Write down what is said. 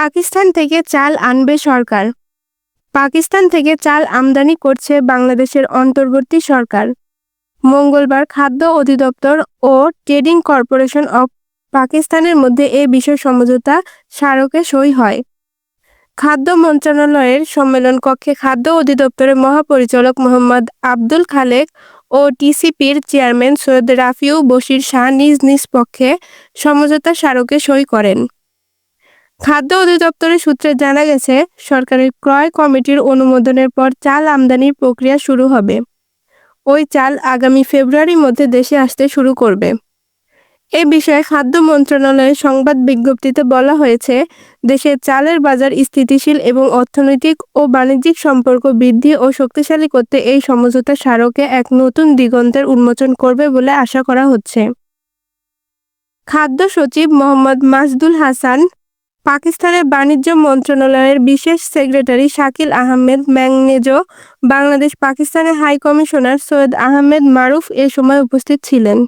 পাকিস্তান থেকে চাল আনবে সরকার। পাকিস্তান থেকে চাল আমদানি করছে বাংলাদেশের অন্তর্বর্তী সরকার। মঙ্গলবার খাদ্য অধিদপ্তর ও ট্রেডিং কর্পোরেশন অব পাকিস্তানের মধ্যে এ বিষয় সমঝোতা স্মারকে সই হয়। খাদ্য মন্ত্রণালয়ের সম্মেলন কক্ষে খাদ্য অধিদপ্তরের মহাপরিচালক মোহাম্মদ আব্দুল খালেক ও টিসিপির চেয়ারম্যান সৈয়দ রাফিউ বশির শাহ নিজ নিজ পক্ষে সমঝোতা স্মারকে সই করেন। খাদ্য অধিদপ্তরের সূত্রে জানা গেছে, সরকারের ক্রয় কমিটির অনুমোদনের পর চাল আমদানির প্রক্রিয়া শুরু হবে। ওই চাল আগামী ফেব্রুয়ারির মধ্যে দেশে আসতে শুরু করবে। এ বিষয়ে খাদ্য মন্ত্রণালয়ের সংবাদ বিজ্ঞপ্তিতে বলা হয়েছে, দেশের চালের বাজার স্থিতিশীল এবং অর্থনৈতিক ও বাণিজ্যিক সম্পর্ক বৃদ্ধি ও শক্তিশালী করতে এই সমঝোতা স্মারকে এক নতুন দিগন্তের উন্মোচন করবে বলে আশা করা হচ্ছে। খাদ্য সচিব মোহাম্মদ মাসদুল হাসান পাকিস্তানের বাণিজ্য মন্ত্রণালয়ের বিশেষ সেক্রেটারি শাকিল আহমেদ ম্যাংনেজো বাংলাদেশ পাকিস্তানের হাই কমিশনার সৈয়দ আহমেদ মারুফ এ সময় উপস্থিত ছিলেন।